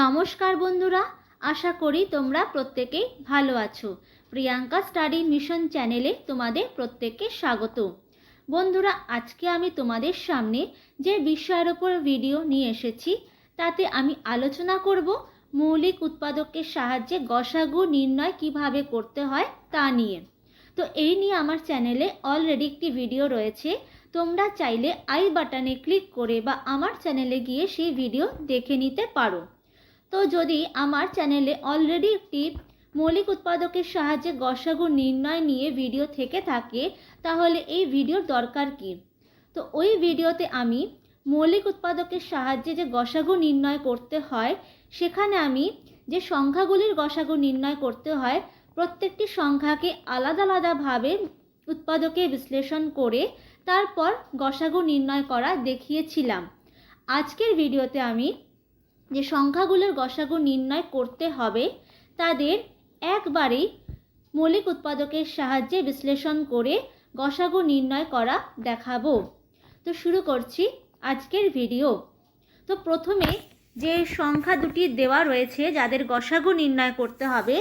নমস্কার বন্ধুরা, আশা করি তোমরা প্রত্যেকেই ভালো আছো। প্রিয়াঙ্কা স্টাডি মিশন চ্যানেলে তোমাদের প্রত্যেককে স্বাগত। বন্ধুরা, আজকে আমি তোমাদের সামনে যে বিষয়ের ওপর ভিডিও নিয়ে এসেছি, তাতে আমি আলোচনা করব মৌলিক উৎপাদকের সাহায্যে গসাগু নির্ণয় কীভাবে করতে হয় তা নিয়ে। তো এই নিয়ে আমার চ্যানেলে অলরেডি একটি ভিডিও রয়েছে, তোমরা চাইলে আই বাটনে ক্লিক করে বা আমার চ্যানেলে গিয়ে সেই ভিডিও দেখে নিতে পারো। তো যদি আমার চ্যানেলে অলরেডি একটি মৌলিক উৎপাদকের সাহায্যে গসাগু নির্ণয় নিয়ে ভিডিও থেকে থাকে, তাহলে এই ভিডিওর দরকার কি? তো ওই ভিডিওতে আমি মৌলিক উৎপাদকের সাহায্যে যে গসাগু নির্ণয় করতে হয়, সেখানে আমি যে সংখ্যাগুলির গসাগু নির্ণয় করতে হয়, প্রত্যেকটি সংখ্যাকে আলাদা আলাদাভাবে উৎপাদকে বিশ্লেষণ করে তারপর গসাগু নির্ণয় করা দেখিয়েছিলাম। আজকের ভিডিওতে আমি যে সংখ্যাগুলোর গসাগু নির্ণয় করতে হবে, তাদের একবারেই মৌলিক উৎপাদকের সাহায্যে বিশ্লেষণ করে গসাগু নির্ণয় করা দেখাবো। তো শুরু করছি আজকের ভিডিও। তো প্রথমে যে সংখ্যা দুটি দেওয়া রয়েছে যাদের গসাগু নির্ণয় করতে হবে,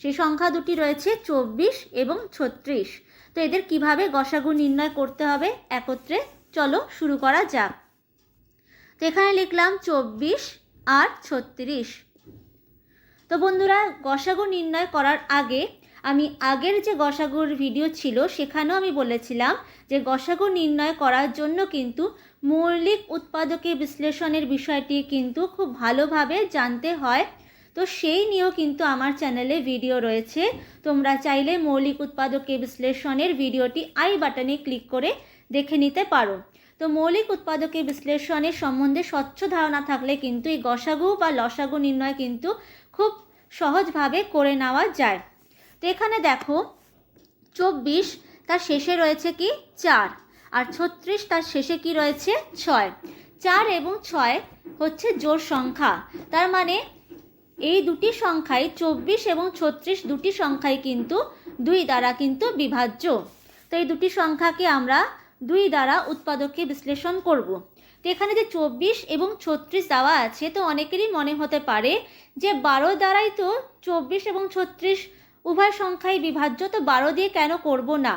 সেই সংখ্যা দুটি রয়েছে চব্বিশ এবং ছত্রিশ। তো এদের কীভাবে গসাগু নির্ণয় করতে হবে একত্রে? চলো শুরু করা যাক। তো এখানে লিখলাম চব্বিশ আর ছত্রিশ। তো বন্ধুরা, গসাগু নির্ণয় করার আগে আমি আগের যে গসাগুর ভিডিও ছিল, সেখানেও আমি বলেছিলাম যে গসাগু নির্ণয় করার জন্য কিন্তু মৌলিক উৎপাদকে বিশ্লেষণের বিষয়টি কিন্তু খুব ভালোভাবে জানতে হয়। তো সেই নিয়েও কিন্তু আমার চ্যানেলে ভিডিও রয়েছে। তোমরা চাইলে মৌলিক উৎপাদকে বিশ্লেষণের ভিডিওটি আই বাটনে ক্লিক করে দেখে নিতে পারো। তো মৌলিক উৎপাদকে বিশ্লেষণের সম্বন্ধে স্বচ্ছ ধারণা থাকলে কিন্তু এই গসাগু বা লসাগু নির্ণয় কিন্তু খুব সহজভাবে করে নেওয়া যায়। তো এখানে দেখো, চব্বিশ তার শেষে রয়েছে কি? চার। আর ছত্রিশ তার শেষে কি রয়েছে? ছয়। চার এবং ছয় হচ্ছে জোর সংখ্যা। তার মানে এই দুটি সংখ্যাই চব্বিশ এবং ছত্রিশ দুটি সংখ্যাই কিন্তু দুই দ্বারা কিন্তু বিভাজ্য। তো এই দুটি সংখ্যাকে আমরা দুই দ্বারা উৎপাদককে বিশ্লেষণ করব। তো এখানে যে চব্বিশ এবং ছত্রিশ দেওয়া আছে, তো অনেকেরই মনে হতে পারে যে বারো দ্বারাই তো চব্বিশ এবং ছত্রিশ উভয় সংখ্যাই বিভাজ্য, তো বারো দিয়ে কেন করব না?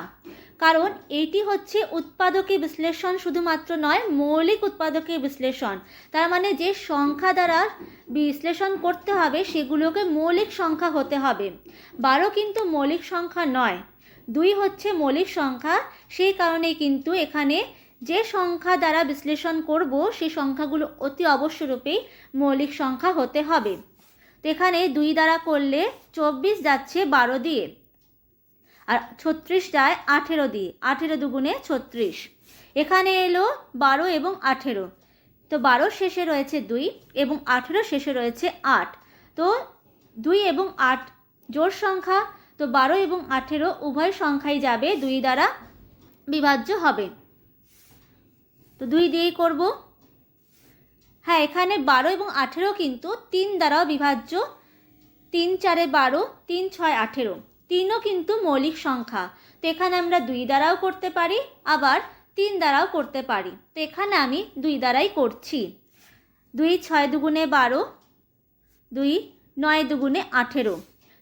কারণ এইটি হচ্ছে উৎপাদকে বিশ্লেষণ শুধুমাত্র নয়, মৌলিক উৎপাদকে বিশ্লেষণ। তার মানে যে সংখ্যা দ্বারা বিশ্লেষণ করতে হবে, সেগুলোকে মৌলিক সংখ্যা হতে হবে। বারো কিন্তু মৌলিক সংখ্যা নয়। দুই হচ্ছে মৌলিক সংখ্যা, সেই কারণেই কিন্তু এখানে যে সংখ্যা দ্বারা বিশ্লেষণ করব, সেই সংখ্যাগুলো অতি অবশ্যরূপেই মৌলিক সংখ্যা হতে হবে। তো এখানে দুই দ্বারা করলে চব্বিশ যাচ্ছে বারো দিয়ে, আর ছত্রিশ যায় আঠেরো দিয়ে, আঠেরো দুগুণে ছত্রিশ। এখানে এলো বারো এবং আঠেরো। তো বারো শেষে রয়েছে দুই এবং আঠেরো শেষে রয়েছে আট। তো দুই এবং আট জোর সংখ্যা তো বারো এবং আঠেরো উভয় সংখ্যাই যাবে, দুই দ্বারা বিভাজ্য হবে। তো দুই দিয়েই করব। হ্যাঁ এখানে বারো এবং আঠেরো কিন্তু তিন দ্বারাও বিভাজ্য। তিন চারে বারো, তিন ছয় আঠেরো। তিনও কিন্তু মৌলিক সংখ্যা। তো এখানে আমরা দুই দ্বারাও করতে পারি, আবার তিন দ্বারাও করতে পারি। তো এখানে আমি দুই দ্বারাই করছি। দুই ছয় দুগুণে বারো, দুই নয় দুগুণে আঠেরো।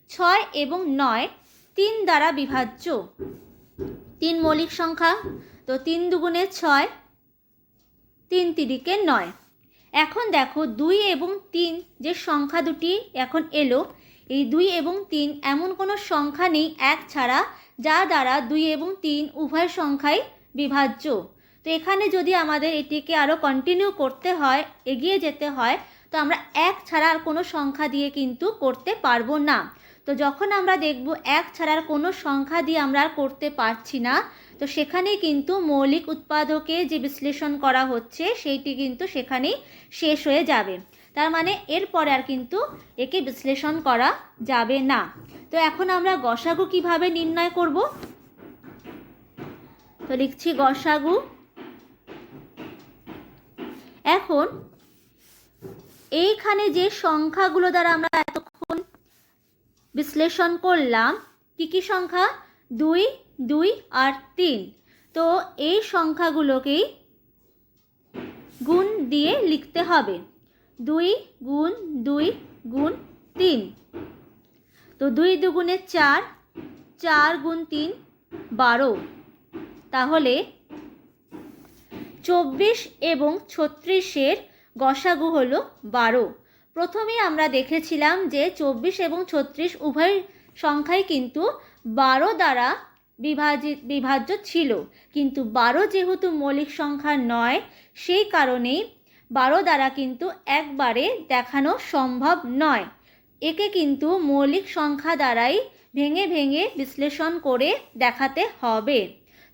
ছয় এবং নয় তিন দ্বারা বিভাজ্য। তিন মৌলিক সংখ্যা, তো তিন দুগুণে ছয়, তিন তিরিকে নয়। এখন দেখো দুই এবং তিন যে সংখ্যা দুটি এখন এলো, এই দুই এবং তিন এমন কোনো সংখ্যা নেই এক ছাড়া, যা দ্বারা দুই এবং তিন উভয় সংখ্যাই বিভাজ্য। তো এখানে যদি আমাদের এটিকে আরও কন্টিনিউ করতে হয়, এগিয়ে যেতে হয়, তো আমরা এক ছাড়া আর কোনো সংখ্যা দিয়ে কিন্তু করতে পারব না। তো যখন আমরা দেখব এক ছাড়ার কোনো সংখ্যা দিয়ে আমরা আর করতে পারছি না, তো সেখানেই কিন্তু মৌলিক উৎপাদকে যে বিশ্লেষণ করা হচ্ছে, সেইটি কিন্তু সেখানেই শেষ হয়ে যাবে। তার মানে এরপরে আর কিন্তু একে বিশ্লেষণ করা যাবে না। তো এখন আমরা গসাগু কীভাবে নির্ণয় করব? তো লিখছি গসাগু। এখন এইখানে যে সংখ্যাগুলো দ্বারা আমরা এতক্ষণ বিশ্লেষণ করলাম কী কী সংখ্যা? দুই দুই আর তিন। তো এই সংখ্যাগুলোকেই গুণ দিয়ে লিখতে হবে। দুই গুণ দুই গুণ তিন। তো দুই দুগুণে চার চার গুণ তিন, বারো। তাহলে চব্বিশ এবং ছত্রিশের গসাগু হলো বারো। প্রথমেই আমরা দেখেছিলাম যে চব্বিশ এবং ছত্রিশ উভয় সংখ্যাই কিন্তু বারো দ্বারা বিভাজিত বিভাজ্য ছিল। কিন্তু বারো যেহেতু মৌলিক সংখ্যা নয়, সেই কারণেই বারো দ্বারা কিন্তু একবারে দেখানো সম্ভব নয়। একে কিন্তু মৌলিক সংখ্যা দ্বারাই ভেঙে ভেঙে বিশ্লেষণ করে দেখাতে হবে।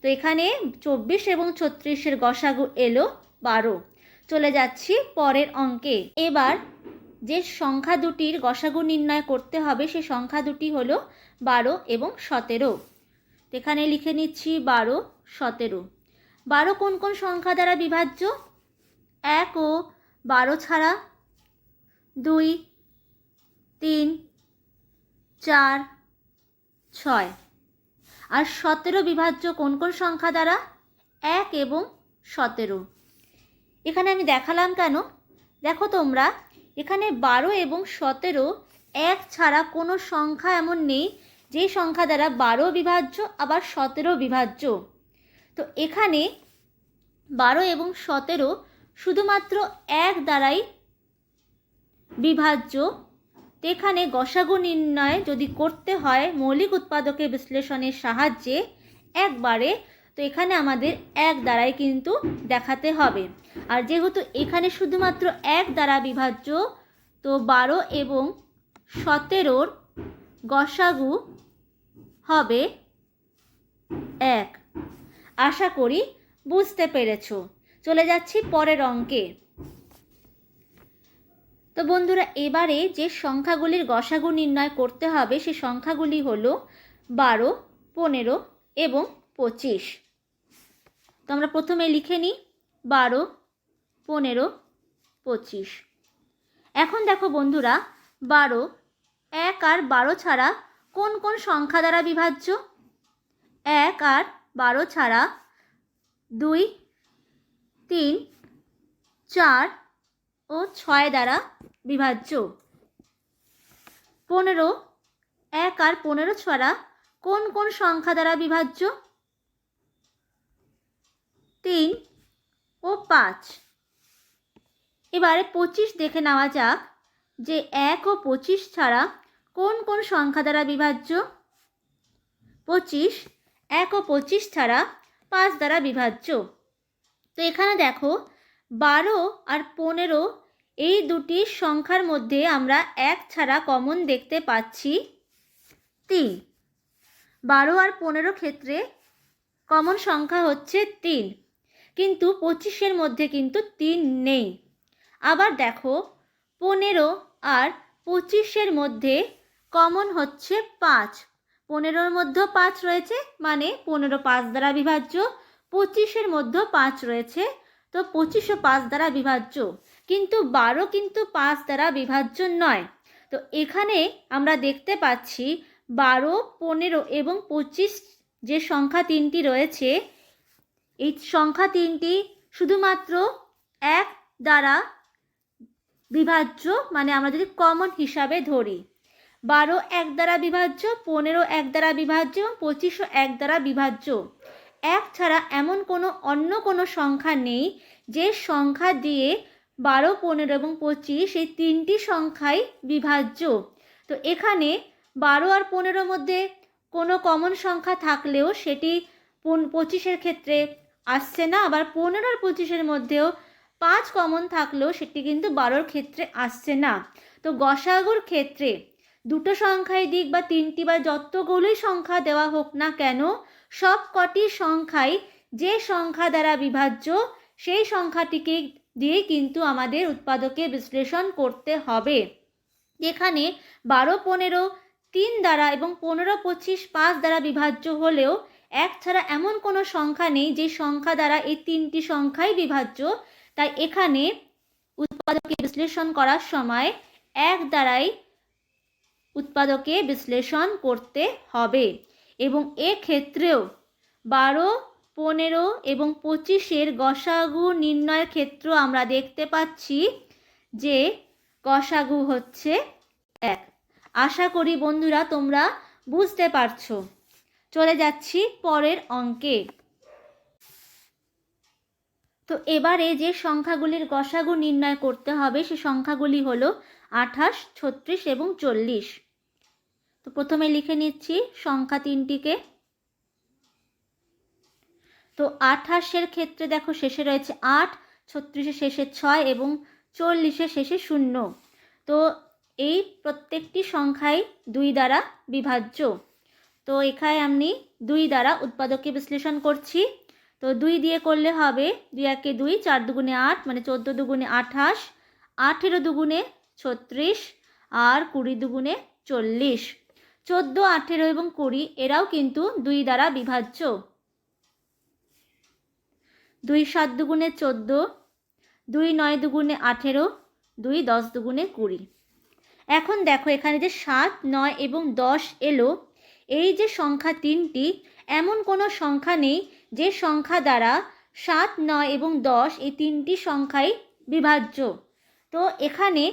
তো এখানে চব্বিশ এবং ছত্রিশের গসাগু এলো বারো। চলে যাচ্ছি পরের অঙ্কে। এবার যে সংখ্যা দুটির গসাগু নির্ণয় করতে হবে, সে সংখ্যা দুটি হল বারো এবং সতেরো। এখানে লিখে নিচ্ছি বারো, সতেরো। বারো কোন কোন সংখ্যা দ্বারা বিভাজ্য? এক ও বারো ছাড়া দুই, তিন, চার, ছয়। আর সতেরো বিভাজ্য কোন কোন সংখ্যা দ্বারা? এক এবং সতেরো। এখানে আমি দেখালাম কেন? দেখো তোমরা এখানে বারো এবং সতেরো এক ছাড়া কোনো সংখ্যা এমন নেই যে সংখ্যা দ্বারা বারো বিভাজ্য, আবার সতেরো বিভাজ্য। তো এখানে বারো এবং সতেরো শুধুমাত্র এক দ্বারাই বিভাজ্য। তো এখানে গসাগু নির্ণয় যদি করতে হয়, মৌলিক উৎপাদকের বিশ্লেষণের সাহায্যে একবারে তো এখানে আমাদের এক দ্বারাই কিন্তু দেখাতে হবে। আর যেহেতু এখানে শুধুমাত্র এক দ্বারা বিভাজ্য, তো বারো এবং সতেরোর গসাগু হবে এক। আশা করি বুঝতে পেরেছ। চলে যাচ্ছি পরের অঙ্কে। তো বন্ধুরা, এবারে যে সংখ্যাগুলির গসাগু নির্ণয় করতে হবে, সে সংখ্যাগুলি হলো বারো, পনেরো এবং পঁচিশ। তো আমরা প্রথমে লিখে নিই বারো, পনেরো, পঁচিশ। এখন দেখো বন্ধুরা, বারো, এক আর বারো ছাড়া কোন কোন সংখ্যা দ্বারা বিভাজ্য? এক আর বারো ছাড়া দুই, তিন, চার ও ছয় দ্বারা বিভাজ্য। পনেরো, এক আর পনেরো ছাড়া কোন কোন সংখ্যা দ্বারা বিভাজ্য? তিন ও পাঁচ। এবারে পঁচিশ দেখে নেওয়া যাক যে এক ও পঁচিশ ছাড়া কোন কোন সংখ্যা দ্বারা বিভাজ্য? পঁচিশ, এক ও পঁচিশ ছাড়া পাঁচ দ্বারা বিভাজ্য। তো এখানে দেখো বারো আর পনেরো এই দুটি সংখ্যার মধ্যে আমরা এক ছাড়া কমন দেখতে পাচ্ছি। তিন, বারো আর পনেরো ক্ষেত্রে কমন সংখ্যা হচ্ছে তিন। কিন্তু পঁচিশের মধ্যে কিন্তু তিন নেই। আবার দেখো, পনেরো আর পঁচিশের মধ্যে কমন হচ্ছে পাঁচ। পনেরোর মধ্যেও পাঁচ রয়েছে মানে পনেরো পাঁচ দ্বারা বিভাজ্য, পঁচিশের মধ্যেও পাঁচ রয়েছে, তো পঁচিশও পাঁচ দ্বারা বিভাজ্য। কিন্তু বারো কিন্তু পাঁচ দ্বারা বিভাজ্য নয়। তো এখানে আমরা দেখতে পাচ্ছি বারো, পনেরো এবং পঁচিশ যে সংখ্যা তিনটি রয়েছে এই সংখ্যা তিনটি শুধুমাত্র এক দ্বারা বিভাজ্য মানে আমরা যদি কমন হিসাবে ধরি, বারো এক দ্বারা বিভাজ্য, পনেরো এক দ্বারা বিভাজ্য এবং পঁচিশও এক দ্বারা বিভাজ্য। এক ছাড়া এমন কোনো, অন্য কোনো সংখ্যা নেই যে সংখ্যা দিয়ে বারো, পনেরো এবং পঁচিশ এই তিনটি সংখ্যাই বিভাজ্য। তো এখানে বারো আর পনেরোর মধ্যে কোনো কমন সংখ্যা থাকলেও সেটি পঁচিশের ক্ষেত্রে আসছে না। আবার পনেরো আর পঁচিশের মধ্যেও পাঁচ কমন থাকলেও সেটি কিন্তু বারোর ক্ষেত্রে আসছে না। তো গসাগুর ক্ষেত্রে দুটো সংখ্যায় দিক বা তিনটি বা যতগুলোই সংখ্যা দেওয়া হোক না কেন, সব কটি সংখ্যাই যে সংখ্যা দ্বারা বিভাজ্য, সেই সংখ্যাটিকে দিয়ে কিন্তু আমাদের উৎপাদকে বিশ্লেষণ করতে হবে। এখানে বারো, পনেরো, তিন দ্বারা এবং পনেরো, পঁচিশ, পাঁচ দ্বারা বিভাজ্য হলেও এক ছাড়া এমন কোনো সংখ্যা নেই যে সংখ্যা দ্বারা এই তিনটি সংখ্যাই বিভাজ্য। তাই এখানে উৎপাদকে বিশ্লেষণ করার সময় এক দ্বারাই উৎপাদকে বিশ্লেষণ করতে হবে এবং এক্ষেত্রেও বারো, পনেরো এবং পঁচিশের গসাগু নির্ণয়ের ক্ষেত্র আমরা দেখতে পাচ্ছি যে গসাগু হচ্ছে এক। আশা করি বন্ধুরা তোমরা বুঝতে পারছ। চলে যাচ্ছি পরের অঙ্কে। তো এবারে যে সংখ্যাগুলির গসাগু নির্ণয় করতে হবে, সে সংখ্যাগুলি হলো আঠাশ, ছত্রিশ এবং চল্লিশ। তো প্রথমে লিখে নিচ্ছি সংখ্যা তিনটিকে। তো আঠাশের ক্ষেত্রে দেখো শেষে রয়েছে আট, ছত্রিশের শেষে ছয় এবং চল্লিশের শেষে শূন্য। তো এই প্রত্যেকটি সংখ্যাই দুই দ্বারা বিভাজ্য। তো এখানে আমি দুই দ্বারা উৎপাদককে বিশ্লেষণ করছি। তো দুই দিয়ে করলে হবে দুই একে দুই, চার দুগুণে আট মানে চোদ্দ দুগুণে আঠাশ, আঠেরো দুগুণে ছত্রিশ আর কুড়ি দুগুণে চল্লিশ। চোদ্দ, আঠেরো এবং কুড়ি এরাও কিন্তু দুই দ্বারা বিভাজ্য। দুই সাত দুগুণে চোদ্দ, দুই নয় দুগুণে আঠেরো, দুই দশ দুগুণে কুড়ি। এখন দেখো এখানে যে সাত, নয় এবং দশ এলো এই যে সংখ্যা তিনটি, এমন কোনো সংখ্যা নেই যে সংখ্যা দ্বারা সাত, নয় এবং দশ এই তিনটি সংখ্যাই বিভাজ্য। তো এখানে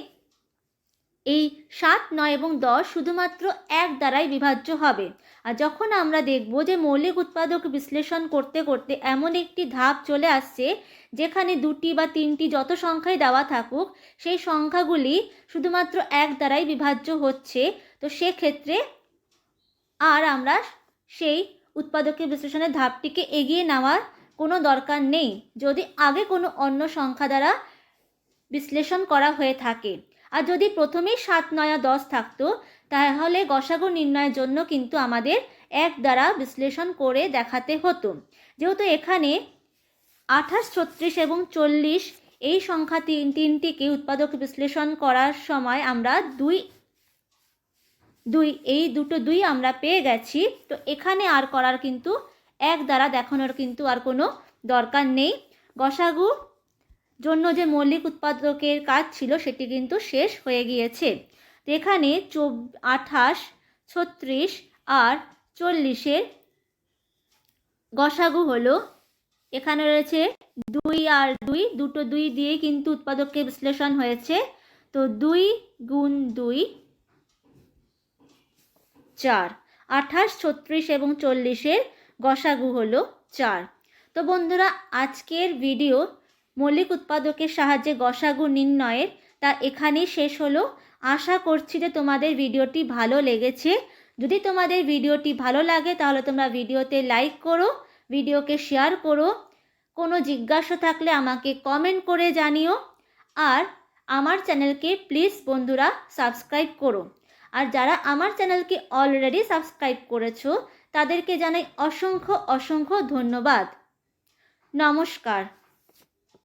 এই সাত, নয় এবং দশ শুধুমাত্র এক দ্বারাই বিভাজ্য হবে। আর যখন আমরা দেখব যে মৌলিক উৎপাদক বিশ্লেষণ করতে করতে এমন একটি ধাপ চলে আসছে, যেখানে দুটি বা তিনটি যত সংখ্যাই দেওয়া থাকুক, সেই সংখ্যাগুলি শুধুমাত্র এক দ্বারাই বিভাজ্য হচ্ছে। তো সেক্ষেত্রে আর আমরা সেই উৎপাদকের বিশ্লেষণের ধাপটিকে এগিয়ে নেওয়ার কোনো দরকার নেই। যদি আগে কোনো অন্য সংখ্যা দ্বারা বিশ্লেষণ করা হয়ে থাকে আর যদি প্রথমেই সাত, নয়া দশ থাকতো, তাহলে গসাগু নির্ণয়ের জন্য কিন্তু আমাদের এক দ্বারা বিশ্লেষণ করে দেখাতে হতো। যেহেতু এখানে আঠাশ, ছত্রিশ এবং চল্লিশ এই সংখ্যা তিন, তিনটিকে উৎপাদক বিশ্লেষণ করার সময় আমরা দুই দুই, এই দুটো দুই আমরা পেয়ে গেছি। তো এখানে আর করার কিন্তু এক দ্বারা দেখানোর কিন্তু আর কোনো দরকার নেই। গসাগু জন্য যে মৌলিক উৎপাদকের কাজ ছিল সেটি কিন্তু শেষ হয়ে গিয়েছে। তো এখানে চব, আঠাশ, ছত্রিশ আর চল্লিশের গসাগু হলো। এখানে রয়েছে দুই আর দুই, দুটো দুই দিয়ে কিন্তু উৎপাদককে বিশ্লেষণ হয়েছে। তো দুই গুণ দুই চার। আঠাশ, ছত্রিশ এবং চল্লিশের গসাগু হলো চার। তো বন্ধুরা, আজকের ভিডিও মৌলিক উৎপাদকের সাহায্যে গসাগু নির্ণয়ের, তা এখানেই শেষ হলো। আশা করছি যে তোমাদের ভিডিওটি ভালো লেগেছে। যদি তোমাদের ভিডিওটি ভালো লাগে, তাহলে তোমরা ভিডিওতে লাইক করো, ভিডিওকে শেয়ার করো। কোনো জিজ্ঞাসা থাকলে আমাকে কমেন্ট করে জানিও। আর আমার চ্যানেলকে প্লিজ বন্ধুরা সাবস্ক্রাইব করো। আর যারা আমার চ্যানেলকে অলরেডি সাবস্ক্রাইব করেছ তাদেরকে জানাই অসংখ্য অসংখ্য ধন্যবাদ। নমস্কার।